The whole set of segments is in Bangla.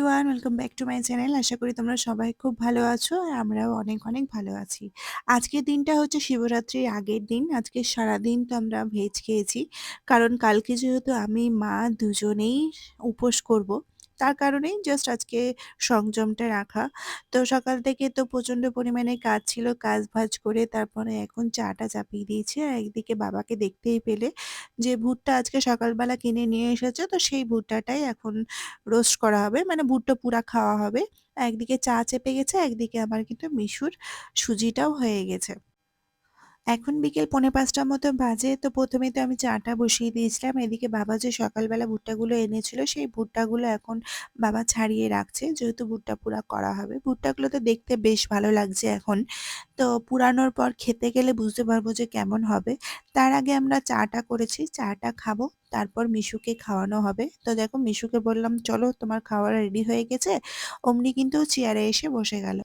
Everyone welcome back to my channel আশা করি তোমরা সবাই খুব ভালো আছো আর আমরাও অনেক অনেক ভালো আছি। আজকের দিনটা হচ্ছে শিবরাত্রির আগের দিন। আজকে সারাদিন তো আমরা ভেজ খেয়েছি। কারণ কালকে যেহেতু আমি, মা দুজনেই উপোস করব তার কারণেই জাস্ট আজকে সংযমটা রাখা। তো সকাল থেকে তো প্রচণ্ড পরিমাণে কাজ ছিল, কাজ ভাজ করে তারপরে এখন চাটা চাপিয়ে দিয়েছি। আর একদিকে বাবাকে দেখতেই পেলে যে ভুট্টা আজকে সকালবেলা কিনে নিয়ে এসেছে, তো সেই ভুট্টাটাই এখন রোস্ট করা হবে। মানে ভুট্টা পুরা খাওয়া হবে। একদিকে চা চেপে গেছে, একদিকে আমার কিন্তু মিশুর সুজিটাও হয়ে গেছে। এখন বিকেল পৌনে পাঁচটার মতো বাজে, তো প্রথমে তো আমি চাটা বসিয়ে দিয়েছিলাম। এদিকে বাবা যে সকালবেলা ভুট্টাগুলো এনেছিল, সেই ভুট্টাগুলো এখন বাবা ছাড়িয়ে রাখছে। যেহেতু ভুট্টা পুরা করা হবে, ভুট্টাগুলো তো দেখতে বেশ ভালো লাগছে এখন। তো পুরানোর পর খেতে গেলে বুঝতে পারব যে কেমন হবে। তার আগে আমরা চাটা করেছি, চাটা খাব, তারপর মিশুকে খাওয়ানো হবে। তো দেখো মিশুকে বললাম, চলো তোমার খাওয়া রেডি হয়ে গেছে। অমনি কিন্তু চেয়ারে এসে বসে গেল।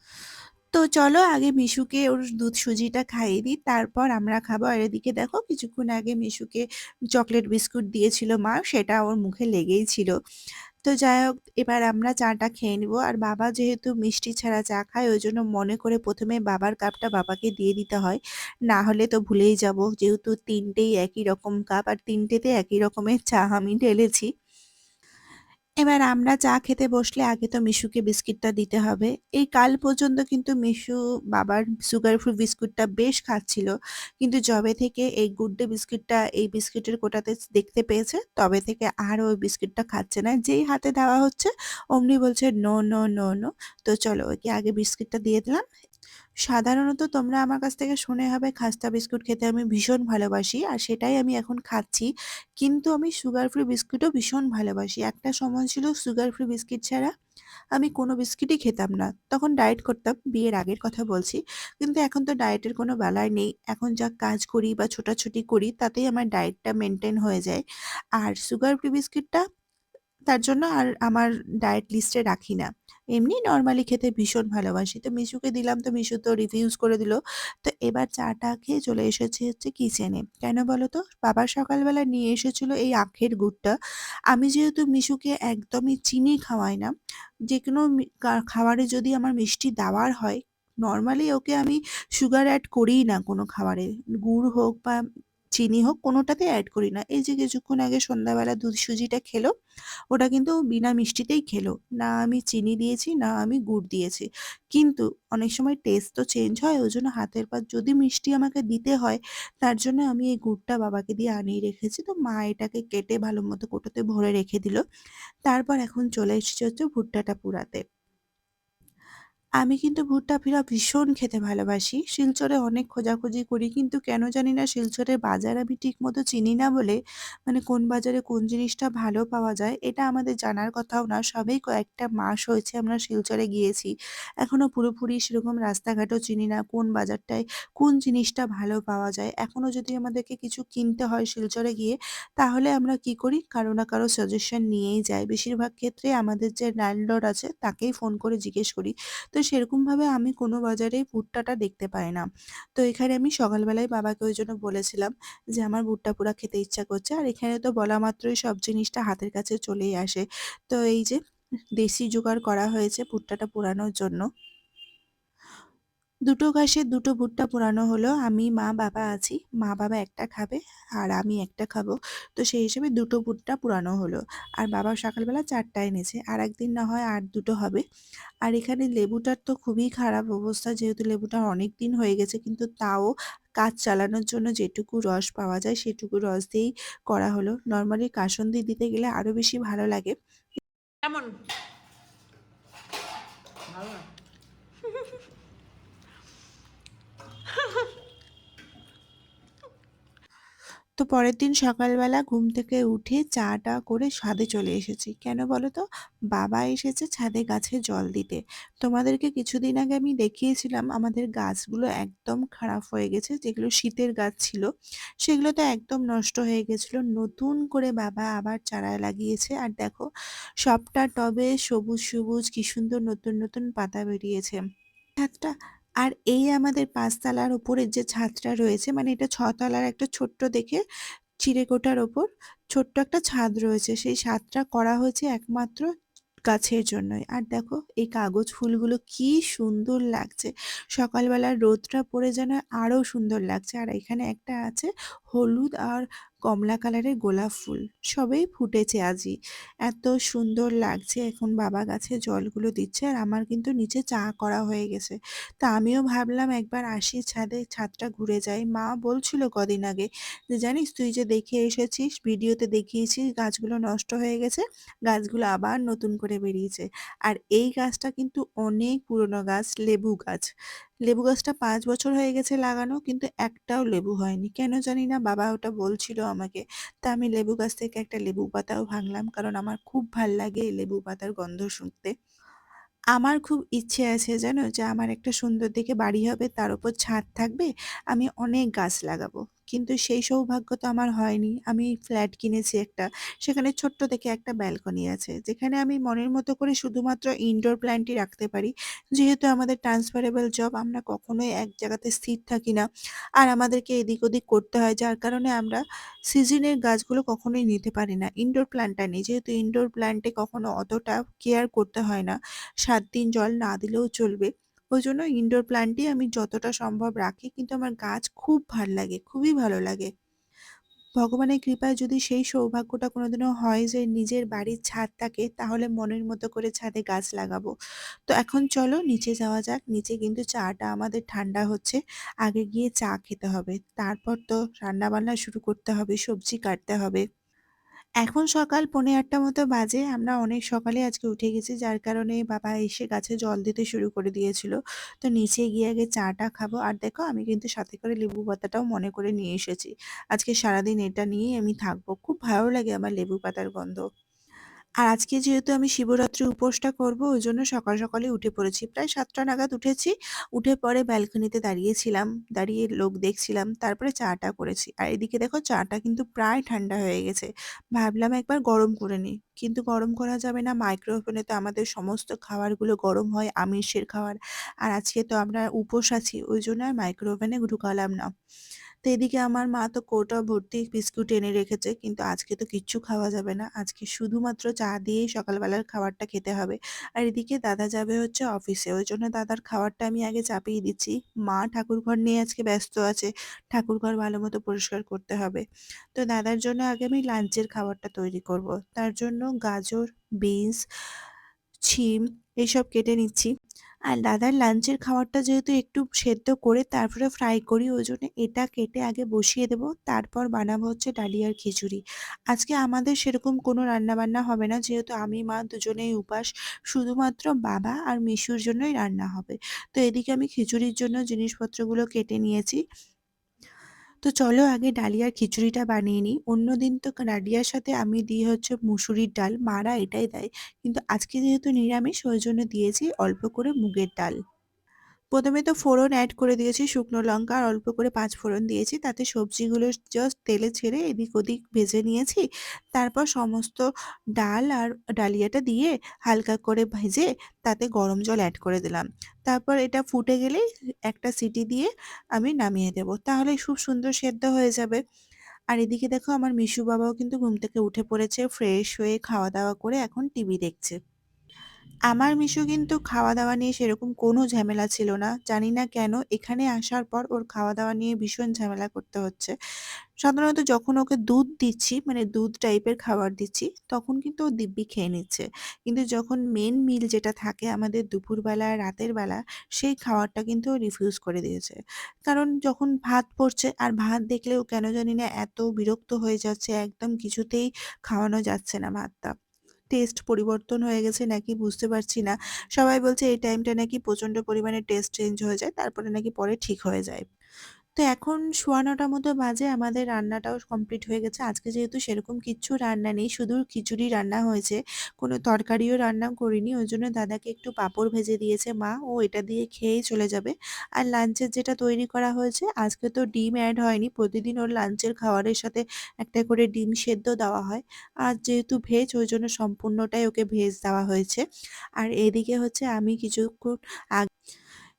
তো চলো আগে মিশুকে ওর দুধ সুজিটা খাইয়ে দিই, তারপর আমরা খাব। আর এদিকে দেখো কিছুক্ষণ আগে মিশুকে চকলেট বিস্কুট দিয়েছিল মা, সেটা ওর মুখে লেগেই ছিল। তো যাই হোক, এবার আমরা চাটা খেয়ে নিব। আর বাবা যেহেতু মিষ্টি ছাড়া চা খায়, ওই জন্য মনে করে প্রথমে বাবার কাপটা বাবাকে দিয়ে দিতে হয়। না হলে তো ভুলেই যাব, যেহেতু তিনটেই একই রকম কাপ, আর তিনটেতে একই রকমের চা আমি ঢেলেছি। এবার আমরা চা খেতে বসলে আগে তো মিশুকে বিস্কিটটা দিতে হবে। এই কাল পর্যন্ত কিন্তু মিশু বাবার সুগার ফ্রি বিস্কুটটা বেশ খাচ্ছিল। কিন্তু যবে থেকে এই গুড ডে বিস্কিটটা, এই বিস্কিটের কোটাতে দেখতে পেয়েছে, তবে থেকে আর ওই বিস্কিটটা খাচ্ছে না। যেই হাতে দেওয়া হচ্ছে, অমনি বলছে, নো নো নো নো। তো চলো, ওকে আগে বিস্কিটটা দিয়ে দিলাম। সাধারণত তোমরা আমার কাছ থেকে শুনে হবে খাস্তা বিস্কুট খেতে আমি ভীষণ ভালোবাসি আর সেটাই আমি এখন খাচ্ছি। কিন্তু আমি সুগার ফ্রি বিস্কুটও ভীষণ ভালোবাসি। একটা সময় ছিল সুগার ফ্রি বিস্কিট ছাড়া আমি কোনো বিস্কিটই খেতাম না। তখন ডায়েট করতাম, বিয়ের আগের কথা বলছি। কিন্তু এখন তো ডায়েটের কোনো বেলায় নেই। এখন যা কাজ করি বা ছোটাছুটি করি, তাতেই আমার ডায়েটটা মেনটেন হয়ে যায়। আর সুগার ফ্রি বিস্কিটটা তার জন্য আর আমার ডায়েট লিস্টে রাখি না। এমনি নর্মালি খেতে ভীষণ ভালোবাসি। তো মিশুকে দিলাম, তো মিশু তো রিভিউজ করে দিল। তো এবার চাটা খেয়ে চলে এসেছে হচ্ছে কিচেনে কেন বলো তো? বাবা সকালবেলা নিয়ে এসেছিল এই আখের গুড়টা। আমি যেহেতু মিশুকে একদমই চিনি খাওয়াই না, যে কোনো খাবারে যদি আমার মিষ্টি দেওয়ার হয় নর্মালি ওকে আমি সুগার অ্যাড করিই না কোনো খাবারে। গুড় হোক বা চিনি হোক কোনোটাতে অ্যাড করি না। এই যে কিছুক্ষণ আগে সন্ধ্যাবেলা দুধ সুজিটা খেলো, ওটা কিন্তু বিনা মিষ্টিতেই খেলো। না আমি চিনি দিয়েছি, না আমি গুড় দিয়েছি। কিন্তু অনেক সময় টেস্ট তো চেঞ্জ হয়, ওই জন্য হাতের পর যদি মিষ্টি আমাকে দিতে হয়, তার জন্য আমি এই গুড়টা বাবাকে দিয়ে আনিয়ে রেখেছি। তো মা এটাকে কেটে ভালো মতো কোটোতে ভরে রেখে দিল। তারপর এখন চলে এসেছে হচ্ছে ভুট্টাটা পুরাতে। আমি কিন্তু ভুট্টা ফিরা ভীষণ খেতে ভালোবাসি। শিলচরে অনেক খোঁজাখুঁজি করি, কিন্তু কেন জানি না শিলচরের বাজার আমি ঠিক মতো চিনি না বলে মানে কোন বাজারে কোন জিনিসটা ভালো পাওয়া যায় এটা আমাদের জানার কথাও না। সবেই কয়েকটা মাস হয়েছে আমরা শিলচরে গিয়েছি। এখনও পুরোপুরি সেরকম রাস্তাঘাটও চিনি না, কোন বাজারটায় কোন জিনিসটা ভালো পাওয়া যায়। এখনও যদি আমাদেরকে কিছু কিনতে হয় শিলচরে গিয়ে, তাহলে আমরা কি করি? কারও না কারও সাজেশন নিয়েই যাই। বেশিরভাগ ক্ষেত্রে আমাদের যে ল্যান্ডলর্ড আছে, তাকেই ফোন করে জিজ্ঞেস করি। তো সেরকমভাবে আমি কোনো বাজারেই ভুট্টাটা দেখতে পাই না। তো এখানে আমি সকালবেলায় বাবাকে ওই জন্য বলেছিলাম যে, আমার ভুট্টা পোড়া খেতে ইচ্ছা করছে। আর এখানে তো বলা মাত্রই সব জিনিসটা হাতের কাছে চলেই আসে। তো এই যে দেশি জোগাড় করা হয়েছে ভুট্টাটা পোড়ানোর জন্য। দুটো ঘাসে দুটো ভুট্টা পোড়ানো হলো। আমি, মা, বাবা আছি। মা, বাবা একটা খাবে আর আমি একটা খাব। তো সেই হিসেবে দুটো ভুট্টা পোড়ানো হলো। আর বাবা সকালবেলা চারটা এনেছে। আর একদিন না হয় আর দুটো হবে। আর এখানে লেবুটার তো খুবই খারাপ অবস্থা। যেহেতু লেবুটা অনেক দিন হয়ে গেছে, কিন্তু তাও কাজ চালানোর জন্য যেটুকু রস পাওয়া যায়, সেটুকু রস দিয়েই করা হলো। নর্মালি কাসন্দি দিতে গেলে আরও বেশি ভালো লাগে। কেমন ভালো না? তো পরের দিন সকালবেলা ঘুম থেকে উঠে চাটা করে ছাদে চলে এসেছি। কেন বলো তো বাবা এসেছে ছাদে গাছে জল দিতে। তোমাদেরকে কিছুদিন আগে আমি দেখিয়েছিলাম, আমাদের গাছগুলো একদম খারাপ হয়ে গেছে, যেগুলো শীতের গাছ ছিল, সেগুলো তো একদম নষ্ট হয়ে গেছিল। নতুন করে বাবা আবার চারা লাগিয়েছে। আর দেখো, সবটা টবে সবুজ সবুজ কি সুন্দর নতুন নতুন পাতা বেরিয়েছে। ছাদটা আর এই আমাদের পাঁচতলার ওপরের যে ছাদটা রয়েছে মানে এটা ছতলার একটা ছোট্ট দেখে চিলেকোঠার ওপর ছোট্ট একটা ছাদ রয়েছে সেই ছাদটা করা হয়েছে একমাত্র গাছের জন্যই। আর দেখো, এই কাগজ ফুলগুলো কি সুন্দর লাগছে। সকালবেলার রোদটা পড়ে যেন আরও সুন্দর লাগছে। আর এখানে একটা আছে হলুদ আর কমলা কালারের গোলাপ ফুল। সবেই ফুটেছে আজই। এত সুন্দর লাগছে এখন বাবা গাছে জলগুলো দিচ্ছে আর আমার কিন্তু নিচে চা করা হয়ে গেছে। তা আমিও ভাবলাম একবার আসি ছাদে, ছাদটা ঘুরে যাই। মা বলছিল কদিন আগে যে, "জানিস তুই যে দেখে এসেছিস, ভিডিওতে দেখিয়েছিস গাছগুলো নষ্ট হয়ে গেছে, গাছগুলো আবার নতুন করে বেরিয়েছে।" আর এই গাছটা কিন্তু অনেক পুরনো গাছ, লেবু গাছ। লেবু গাছটা পাঁচ বছর হয়ে গেছে লাগানো, কিন্তু একটাও লেবু হয়নি। কেন জানি না, বাবা ওটা বলছিল আমাকে। তা আমি লেবু গাছ থেকে একটা লেবু পাতাও ভাঙলাম, কারণ আমার খুব ভালো লাগে এই লেবু পাতার গন্ধ শুনতে আমার খুব ইচ্ছে আছে জানো যে আমার একটা সুন্দর দেখে বাড়ি হবে, তার উপর ছাদ থাকবে, আমি অনেক গাছ লাগাবো কিন্তু সেই সৌভাগ্য তো আমার হয়নি। আমি ফ্ল্যাট কিনেছি একটা, সেখানে ছোট্ট দেখে একটা ব্যালকনি আছে, যেখানে আমি মনের মতো করে শুধুমাত্র ইনডোর প্ল্যান্টই রাখতে পারি। যেহেতু আমাদের ট্রান্সফারেবল জব আমরা কখনোই এক জায়গাতে স্থির থাকি না। আর আমাদেরকে এদিক ওদিক করতে হয়, যার কারণে আমরা সিজনের গাছগুলো কখনোই নিতে পারি না। ইনডোর প্ল্যান্টটা নেই, যেহেতু ইনডোর প্ল্যান্টে কখনো অতটা কেয়ার করতে হয় না। সাত দিন জল না দিলেও চলবে। ওইজন্য ইনডোর প্ল্যান্টই আমি যতটা সম্ভব রাখি। কিন্তু আমার গাছ খুব ভালো লাগে, খুবই ভালো লাগে। ভগবানের কৃপায় যদি সেই সৌভাগ্যটা কোনোদিনও হয় যে নিজের বাড়ির ছাদ থাকে তাহলে মনের মতো করে ছাদে গাছ লাগাবো। তো এখন চলো নিচে যাওয়া যাক। নিচে কিন্তু চাটা আমাদের ঠান্ডা হচ্ছে। আগে গিয়ে চা খেতে হবে। তারপর তো রান্নাবান্না শুরু করতে হবে, সবজি কাটতে হবে। এখন সকাল পৌনে আটটা মতো বাজে। আমরা অনেক সকালে আজকে উঠে গেছি যার কারণে বাবা এসে গাছে জল দিতে শুরু করে দিয়েছিল। তো নিচে গিয়ে আগে চাটা খাব। আর দেখো, আমি কিন্তু সাথে করে লেবু পাতাটাও মনে করে নিয়ে এসেছি। আজকে সারাদিন এটা নিয়েই আমি থাকব। খুব ভালো লাগে আমার লেবু পাতার গন্ধ। আর আজকে যেহেতু আমি শিবরাত্রি উপোসটা করব ওই জন্য সকাল সকালে উঠে পড়েছি। প্রায় সাতটা নাগাদ উঠেছি। উঠে পরে ব্যালকনিতে দাঁড়িয়েছিলাম। দাঁড়িয়ে লোক দেখছিলাম। তারপরে চা-টা করেছি। আর এদিকে দেখো চা-টা কিন্তু প্রায় ঠান্ডা হয়ে গেছে। ভাবলাম একবার গরম করে নিই। কিন্তু গরম করা যাবে না। মাইক্রো ওভেনে তো আমাদের সমস্ত খাবারগুলো গরম হয়, আমিষের খাবার। আর আজকে তো আমরা উপোস আছি। ওই জন্য আর মাইক্রো ওভেনে ঢুকালাম না। তো এদিকে আমার মা তো কৌটো ভর্তি বিস্কুট এনে রেখেছে। কিন্তু আজকে তো কিচ্ছু খাওয়া যাবে না। আজকে শুধুমাত্র চা দিয়েই সকালবেলার খাবারটা খেতে হবে। আর এদিকে দাদা যাবে হচ্ছে অফিসে। ওই জন্য দাদার খাবারটা আমি আগে চাপিয়ে দিচ্ছি। মা ঠাকুরঘর নিয়ে আজকে ব্যস্ত আছে। ঠাকুরঘর ভালো মতো পরিষ্কার করতে হবে। তো দাদার জন্য আগে আমি লাঞ্চের খাবারটা তৈরি করব। তার জন্য গাজর, বিনস, শিম এসব কেটে নিচ্ছি। আর দাদার লাঞ্চের খাবারটা যেহেতু একটু সেদ্ধ করে তারপরে ফ্রাই করি, ওই জন্য এটা কেটে আগে বসিয়ে দেব, তারপর বানাবো হচ্ছে ডালিয়ার খিচুড়ি। আজকে আমাদের সেরকম কোনো রান্নাবান্না হবে না, যেহেতু আমি, মা দুজনেই উপাস। শুধুমাত্র বাবা আর মিশুর জন্যই রান্না হবে। তো এদিকে আমি খিচুড়ির জন্য জিনিসপত্রগুলো কেটে নিয়েছি। তো চলো আগে ডালিয়ার খিচুড়িটা বানিয়ে নিই। অন্যদিন তো ডালিয়ার সাথে আমি দিই হচ্ছে মুসুরির ডাল। মারা এটাই দেয়। কিন্তু আজকে যেহেতু নিরামিষ, ওই জন্য দিয়েছি অল্প করে মুগের ডাল। প্রথমে তো ফোড়ন অ্যাড করে দিয়েছি, শুকনো লঙ্কা আর অল্প করে পাঁচ ফোড়ন দিয়েছি, তাতে সবজিগুলো জাস্ট তেলে ছেড়ে এদিক ওদিক ভেজে নিয়েছি, তারপর সমস্ত ডাল আর ডালিয়াটা দিয়ে হালকা করে ভেজে তাতে গরম জল অ্যাড করে দিলাম, তারপর এটা ফুটে গেলেই একটা সিটি দিয়ে আমি নামিয়ে দেবো, তাহলে খুব সুন্দর সেদ্ধ হয়ে যাবে, আর এদিকে দেখো আমার মিশু বাবাও কিন্তু ঘুম থেকে উঠে পড়েছে ফ্রেশ হয়ে খাওয়া দাওয়া করে এখন টিভি দেখছে। আমার মিশু কিন্তু খাওয়া-দাওয়া নিয়ে সেরকম কোনো ঝামেলা ছিল না। জানি না কেন এখানে আসার পর ওর খাওয়া-দাওয়া নিয়ে ভীষণ ঝামেলা করতে হচ্ছে। সাধারণত যখন ওকে দুধ দিচ্ছি, মানে দুধ টাইপের খাবার দিচ্ছি, তখন কিন্তু ও দিব্যি খেয়ে নিচ্ছে। কিন্তু যখন মেন মিল যেটা থাকে আমাদের দুপুরবেলা, রাতের বেলা, সেই খাবারটা কিন্তু ও রিফিউজ করে দিয়েছে। কারণ যখন ভাত পড়ছে আর ভাত দেখলে ও কেন জানি না এত বিরক্ত হয়ে যাচ্ছে, একদম কিছুতেই খাওয়ানো যাচ্ছে না ভাতটা। টেস্ট পরিবর্তন হয়ে গেছে নাকি বুঝতে পারছি না। সবাই বলছে এই টাইমটা নাকি প্রচণ্ড পরিমাণে টেস্ট চেঞ্জ হয়ে যায়। তারপরে নাকি পরে ঠিক হয়ে যায়। তো এখন সোয়া ৯টা মতো বাজে আমাদের রান্নাটাও কমপ্লিট হয়ে গেছে। আজকে যেহেতু সেরকম কিচ্ছু রান্না নেই, শুধু খিচুড়ি রান্না হয়েছে। কোনো তরকারিও রান্না করিনি। ওই জন্য দাদাকে একটু পাঁপড় ভেজে দিয়েছে মা। ও এটা দিয়ে খেয়েই চলে যাবে। আর লাঞ্চের যেটা তৈরি করা হয়েছে, আজকে তো ডিম অ্যাড হয়নি। প্রতিদিন ওর লাঞ্চের খাবারের সাথে একটা করে ডিম সেদ্ধ দেওয়া হয়। আর যেহেতু ভেজ ওই জন্য সম্পূর্ণটাই ওকে ভেজ দেওয়া হয়েছে। আর এদিকে হচ্ছে আমি কিছুক্ষণ আগ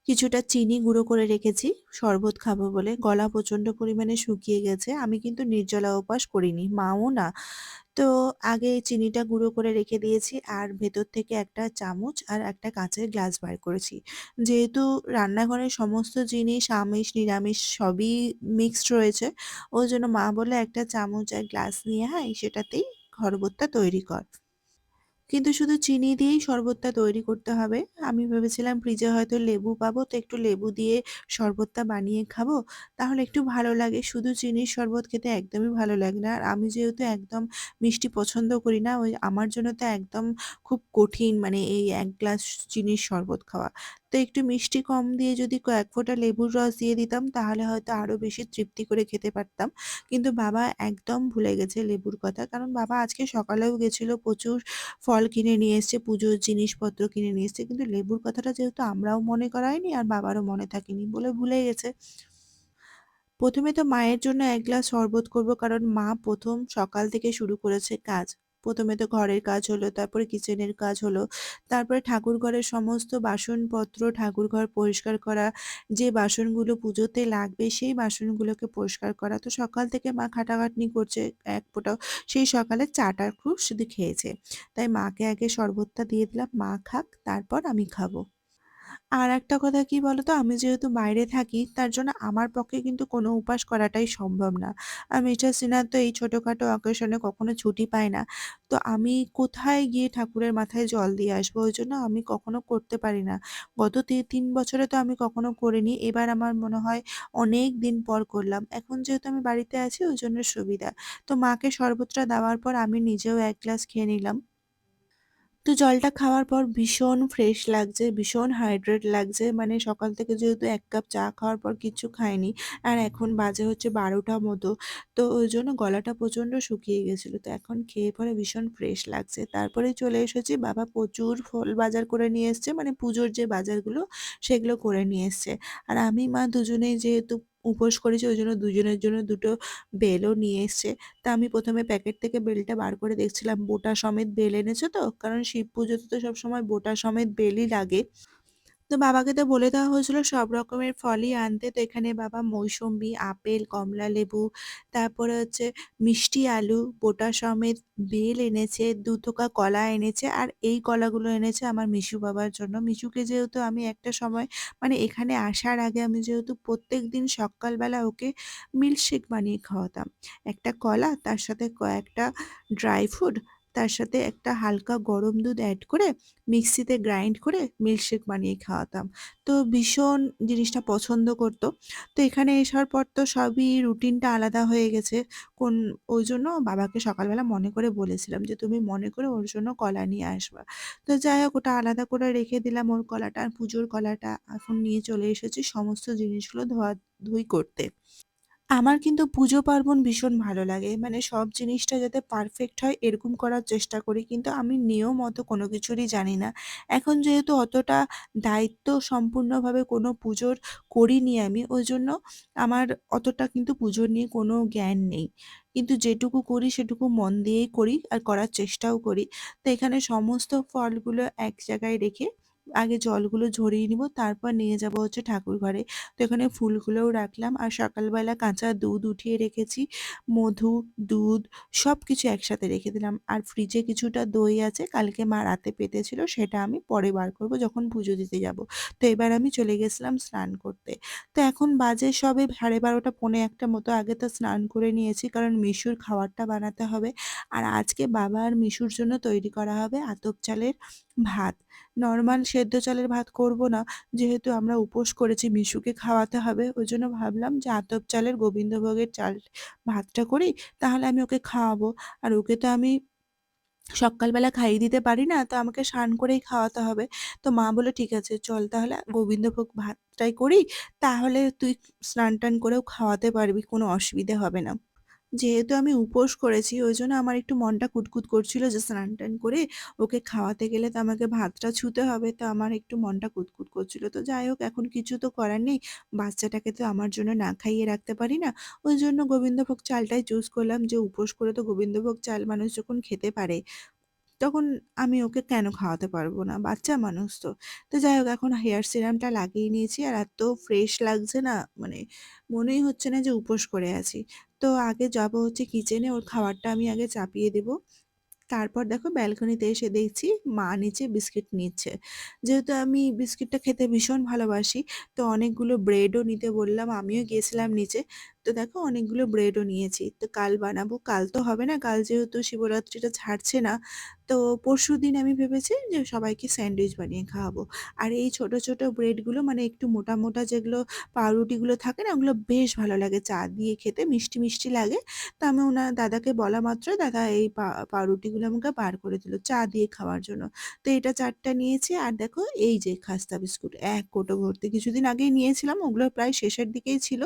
কিছুটা চিনি গুঁড়ো করে রেখেছি শরবত খাব বলে। গলা প্রচণ্ড পরিমাণে শুকিয়ে গেছে। আমি কিন্তু নির্জলা উপবাস করিনি, মাও না। তো আগে চিনিটা গুঁড়ো করে রেখে দিয়েছি আর ভেতর থেকে একটা চামচ আর একটা কাঁচের গ্লাস বার করেছি। যেহেতু রান্নাঘরের সমস্ত জিনিস আমিষ, নিরামিষ সবই মিক্সড রয়েছে, ওই জন্য মা বলে "একটা চামচ আর গ্লাস নিয়ে আয়, সেটাতেই শরবতটা তৈরি কর।" কিন্তু শুধু চিনি দিয়েই শরবতটা তৈরি করতে হবে। আমি ভেবেছিলাম ফ্রিজে হয়তো লেবু পাবো, তো একটু লেবু দিয়ে শরবতটা বানিয়ে খাব, তাহলে একটু ভালো লাগে। শুধু চিনির শরবত খেতে একদমই ভালো লাগে না। আর আমি যেহেতু একদম মিষ্টি পছন্দ করি না, ওই আমার জন্য তো একদম খুব কঠিন মানে এই এক গ্লাস চিনির শরবত খাওয়া। একটু মিষ্টি কম দিয়ে যদি কয়েক ফোঁটা লেবুর রস দিয়ে দিতাম, তাহলে হয়তো আরও বেশি তৃপ্তি করে খেতে পারতাম। কিন্তু বাবা একদম ভুলে গেছে লেবুর কথা। কারণ বাবা আজকে সকালেও গেছিল প্রচুর ফল কিনে নিয়ে এসছে, পুজোর জিনিসপত্র কিনে নিয়ে এসছে। কিন্তু লেবুর কথাটা যেহেতু আমরাও মনে করাইনি আর বাবারও মনে থাকেনি বলে ভুলে গেছে। প্রথমে তো মায়ের জন্য এক গ্লাস শরবত করব কারণ মা প্রথম সকাল থেকে শুরু করেছে কাজ। ১ম এ তো ঘরের কাজ হলো, তারপরে কিচেনের কাজ হলো, তারপরে ঠাকুর ঘরের সমস্ত বাসনপত্র, ঠাকুর ঘর পরিষ্কার করা, যে বাসনগুলো পুজোতে লাগবে সেই বাসনগুলোকে পরিষ্কার করা। তো সকাল থেকে মা খাটাখাটনি করছে এক ফোঁটাও সেই সকালে চাটার খুব শুধু খেয়েছে। তাই মাকে আগে শরবতটা দিয়ে দিলাম, মা খাক তারপর আমি খাব। আর একটা কথা কি বলতো? আমি যেহেতু বাইরে থাকি, তার জন্য আমার পক্ষে কিন্তু কোনো উপাস করাটাই সম্ভব না। মিস্টার সিনহা তো এই ছোটখাটো অকেশনে কখনো ছুটি পায় না। তো আমি কোথায় গিয়ে ঠাকুরের মাথায় জল দিয়ে আসব? ওই জন্য আমি কখনো করতে পারি না। গত তিন ৩ বছরে তো আমি কখনো করিনি। এবার আমার মনে হয় অনেক দিন পর করলাম। এখন যেহেতু আমি বাড়িতে আছি, ওই জন্য সুবিধা। তো মাকে শরবতটা দেওয়ার পর আমি নিজেও এক গ্লাস খেয়ে নিলাম। তো জলটা খাওয়ার পর ভীষণ ফ্রেশ লাগছে, ভীষণ হাইড্রেট লাগছে। মানে সকাল থেকে যেহেতু এক কাপ চা খাওয়ার পর কিচ্ছু খাইনি। আর এখন বাজে হচ্ছে ১২টা মতো। তো ওই জন্য গলাটা প্রচণ্ড শুকিয়ে গেছিল তো এখন খেয়ে পরে ভীষণ ফ্রেশ লাগছে। তারপরে চলে এসেছি বাবা প্রচুর ফল বাজার করে নিয়ে এসছে। মানে পুজোর যে বাজারগুলো সেগুলো করে নিয়ে এসছে। আর আমি মা দুজনেই যেহেতু উপোস করেছি, ওই জন্য দুজনের জন্য দুটো বেলও নিয়ে এসছে। তা আমি প্রথমে প্যাকেট থেকে বেলটা বার করে দেখছিলাম, বোটা সমেত বেল এনেছো তো? কারণ শিব পুজোতে তো সবসময় বোটা সমেত বেলই লাগে। তো বাবাকে তো বলে দেওয়া হয়েছিল সব রকমের ফলই আনতে। তো এখানে বাবা মৌসম্বি, আপেল, কমলালেবু, তারপরে হচ্ছে মিষ্টি আলু, বোটা সমেত বেল এনেছে, ২ থোকা কলা এনেছে। আর এই কলাগুলো এনেছে আমার মিশু বাবার জন্য। মিশুকে যেহেতু আমি একটা সময় মানে এখানে আসার আগে আমি যেহেতু প্রত্যেক দিন সকালবেলা ওকে মিল্কশেক বানিয়ে খাওয়াতাম। একটা কলা, তার সাথে কয়েকটা ড্রাই ফ্রুট, তার সাথে একটা হালকা গরম দুধ অ্যাড করে মিক্সিতে গ্রাইন্ড করে মিল্কশেক বানিয়ে খাওয়াতাম। তো ভীষণ জিনিসটা পছন্দ করত। তো এখানে আসার পর তো সবই রুটিনটা আলাদা হয়ে গেছে। কোন ওই জন্য বাবাকে সকালবেলা মনে করে বলেছিলাম যে, "তুমি মনে করে ওর জন্য কলা নিয়ে আসবা।" তো যাই হোক ওটা আলাদা করে রেখে দিলাম ওর কলাটা। আর পুজোর কলাটা এখন নিয়ে চলে এসেছি সমস্ত জিনিসগুলো ধোয়া ধুই করতে। আমার কিন্তু পুজো পার্বণ ভীষণ ভালো লাগে। মানে সব জিনিসটা যাতে পারফেক্ট হয় এরকম করার চেষ্টা করি। কিন্তু আমি নিয়ম অত কোনো কিছুরই জানি না। এখন যেহেতু অতটা দায়িত্ব সম্পূর্ণভাবে কোনো পুজোর করিনি আমি, ওই জন্য আমার অতটা কিন্তু পুজো নিয়ে কোনো জ্ঞান নেই। কিন্তু যেটুকু করি সেটুকু মন দিয়েই করি আর করার চেষ্টাও করি। তো এখানে সমস্ত ফলগুলো এক জায়গায় রেখে আগে জলগুলো ঝরিয়ে নিব, তারপর নিয়ে যাব হচ্ছে ঠাকুরঘরে। তো এখানে ফুলগুলোও রাখলাম আর সকালবেলা কাঁচা দুধ উঠিয়ে রেখেছি। মধু, দুধ সব কিছু একসাথে রেখে দিলাম। আর ফ্রিজে কিছুটা দই আছে, কালকে মা রাতে পেতেছিল সেটা আমি পরে বার করব যখন পুজো দিতে যাব। তো এবার আমি চলে গেছিলাম স্নান করতে। তো এখন বাজে সবে 12:30 পৌনে একটা মতো। আগে তো স্নান করে নিয়েছি কারণ মিশুর খাবারটা বানাতে হবে। আর আজকে বাবা আর মিশুর জন্য তৈরি করা হবে আতপ চালের ভাত। নর্মাল সেদ্ধ চালের ভাত করব না। যেহেতু আমরা উপোস করেছি মিশুকে খাওয়াতে হবে ওই জন্য ভাবলাম যে আতপ চালের গোবিন্দভোগের চাল ভাতটা করি, তাহলে আমি ওকে খাওয়াবো। আর ওকে তো আমি সকালবেলা খাইয়ে দিতে পারি না, তো আমাকে স্নান করেই খাওয়াতে হবে। তো মা বলে "ঠিক আছে, চল তাহলে গোবিন্দভোগ ভাতটাই করি। তাহলে তুই স্নান-টান করেও খাওয়াতে পারবি, কোনো অসুবিধে হবে না।" যেহেতু আমি উপোস করেছি, ওই জন্য আমার একটু মনটা কুতকুত করছিল যে স্নান-টান করে ওকে খাওয়াতে গেলে তো আমাকে ভাতটা ছুঁতে হবে। তো আমার একটু মনটা কুতকুত করছিল। তো যাই হোক, এখন কিছু তো করার নেই। বাচ্চাটাকে তো আমার জন্য না খাইয়ে রাখতে পারি না। ওই জন্য গোবিন্দভোগ চালটাই চুজ করলাম যে উপোস করে তো গোবিন্দভোগ চাল মানুষ যখন খেতে পারে, তখন আমি ওকে কেন খাওয়াতে পারব না? বাচ্চা মানুষ তো। তো যাই হোক, এখন হেয়ার সিরামটা লাগিয়ে নিয়েছি, আর এত ফ্রেশ লাগছে না মানে মনেই হচ্ছে না যে উপোস করে আছি। তো আগে যাব হচ্ছে কিচেনে ওর খাবারটা আমি আগে চাপিয়ে দেবো। তারপর দেখো ব্যালকনিতে এসে দেখছি মা নিচে বিস্কিট নিচ্ছে। যেহেতু আমি বিস্কিটটা খেতে ভীষণ ভালোবাসি, তো অনেকগুলো ব্রেডও নিতে বললাম। আমিও গিয়েছিলাম নিচে। তো দেখো অনেকগুলো ব্রেডও নিয়েছি। তো কাল বানাবো। কাল তো হবে না। কাল যেহেতু শিবরাত্রিটা ছাড়ছে না, তো পরশু দিন আমি ভেবেছি যে সবাইকে স্যান্ডউইচ বানিয়ে খাওয়াবো। আর এই ছোট, ছোট ব্রেডগুলো মানে একটু মোটা, মোটা যেগুলো পাউরুটিগুলো থাকে না ওগুলো বেশ ভালো লাগে চা দিয়ে খেতে মিষ্টি, মিষ্টি লাগে। তো আমি ওনার দাদাকে বলা মাত্র দাদা এই পাউরুটিগুলো আমাকে বার করে দিল চা দিয়ে খাওয়ার জন্য। তো এটা ৪ টা নিয়েছি আর দেখো এই যে খাস্তা বিস্কুট এক কোটো ভর্তি। কিছুদিন আগেই নিয়েছিলাম ওগুলো প্রায় শেষের দিকেই ছিল।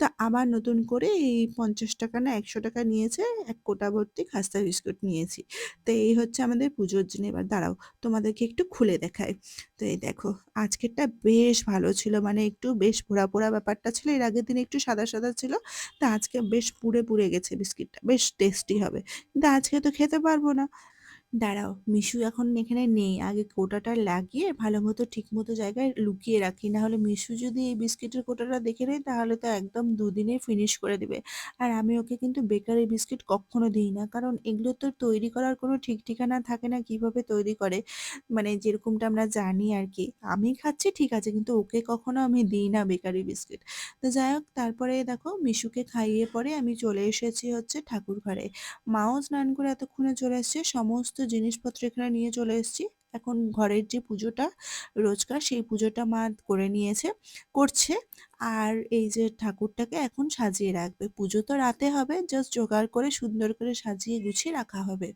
তো আবার নতুন করে এই ৳৫০ না ৳১০০ নিয়েছে এক কোটা ভর্তি খাস্তা বিস্কুট নিয়েছি। তো এই হচ্ছে আমাদের পুজোর জন্য। এবার দাঁড়াও তোমাদেরকে একটু খুলে দেখায় তো এই দেখো আজকেরটা বেশ ভালো ছিল মানে একটু বেশ পোড়া, পোড়া ব্যাপারটা ছিল। এর আগের দিন একটু সাদা, সাদা ছিল। তা আজকে বেশ পুড়ে, পুড়ে গেছে বিস্কিটটা। বেশ টেস্টি হবে। কিন্তু আজকে তো খেতে পারব না। দাঁড়াও, মিশু এখন এখানে নেই। আগে কোটাটা লাগিয়ে ভালো মতো ঠিক মতো জায়গায় লুকিয়ে রাখি। নাহলে মিশু যদি এই বিস্কিটের কোটাটা দেখে নেয় তাহলে তো একদম দুদিনে ফিনিশ করে দিবে। আর আমি ওকে কিন্তু বেকারি বিস্কিট কক্ষনো দিই না। কারণ এগুলো তো তৈরি করার কোনো ঠিক ঠিকানা থাকে না কীভাবে তৈরি করে। মানে যেরকমটা আমরা জানি আর কি আমি খাচ্ছি ঠিক আছে কিন্তু ওকে কখনো আমি দিই না বেকারি বিস্কিট। তো যাই হোক তারপরে দেখো মিশুকে খাইয়ে পরে আমি চলে এসেছি হচ্ছে ঠাকুর ঘরে। মাও স্নান করে এতক্ষণে চলে এসছে। সমস্ত জিনিসপত্র এখানে নিয়ে চলে এসেছি। এখন ঘরের যে পুজোটা রোজকার, সেই পুজোটা মা করে নিয়েছে, করছে। আর এই যে ঠাকুরটাকে এখন সাজিয়ে রাখবে। পুজো তো রাতে হবে জাস্ট জোগাড় করে, সুন্দর করে সাজিয়ে গুছিয়ে রাখা হবে।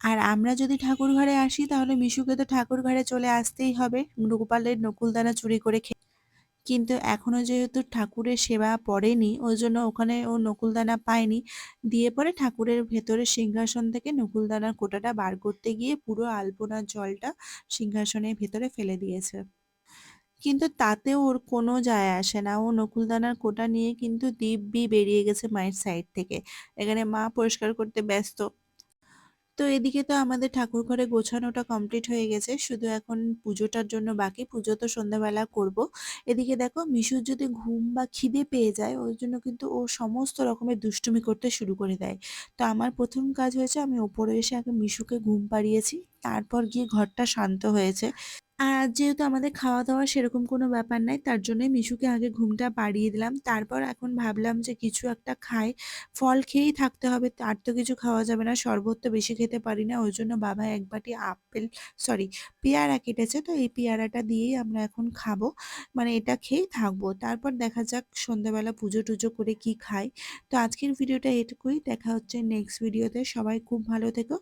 আর আমরা যদি ঠাকুর ঘরে আসি, তাহলে মিশুকে তো ঠাকুর ঘরে চলে আসতেই হবে। গোপালের নকুলদানা চুরি করে খে কিন্তু এখনও যেহেতু ঠাকুরের সেবা পড়েনি, ওই জন্য ওখানে ও নকুলদানা পায়নি। দিয়ে পরে ঠাকুরের ভেতরে সিংহাসন থেকে নকুলদানার কোটাটা বার করতে গিয়ে পুরো আলপনার জলটা সিংহাসনের ভেতরে ফেলে দিয়েছে। কিন্তু তাতেও ওর কোনো যায় আসে না। ও নকুলদানার কোটা নিয়ে কিন্তু দিব্যি বেরিয়ে গেছে মায়ের সাইড থেকে। এখানে মা পরিষ্কার করতে ব্যস্ত। তো এদিকে তো আমাদের ঠাকুর ঘরে গোছানোটা কমপ্লিট হয়ে গেছে। শুধু এখন পুজোটার জন্য বাকি। পুজো তো সন্ধ্যাবেলা করব। এদিকে দেখো, মিশুর যদি ঘুম বা খিদে পেয়ে যায়, ওর জন্য কিন্তু ও সমস্ত রকমের দুষ্টুমি করতে শুরু করে দেয়। তো আমার প্রথম কাজ হয়েছে, আমি ওপরে এসে আগে মিশুকে ঘুম পাড়িয়েছি। তারপর গিয়ে ঘরটা শান্ত হয়েছে। আর যেহেতু আমাদের খাওয়া দাওয়া সেরকম কোনো ব্যাপার নাই, তার জন্যই মিশুকে আগে ঘুমটা পাড়িয়ে দিলাম। তারপর এখন ভাবলাম যে কিছু একটা খাই। ফল খেয়েই থাকতে হবে, আর তো কিছু খাওয়া যাবে না। শরবত তো বেশি খেতে পারি না। ওই জন্য বাবা এক বাটি আপেল সরি পেয়ারা কেটেছে। তো এই পেয়ারাটা দিয়েই আমরা এখন খাব। মানে এটা খেয়েই থাকব। তারপর দেখা যাক সন্ধ্যাবেলা পুজো-টুজো করে কি খাই। তো আজকের ভিডিওটা এটুকুই। দেখা হচ্ছে নেক্সট ভিডিওতে। সবাই খুব ভালো থেকো।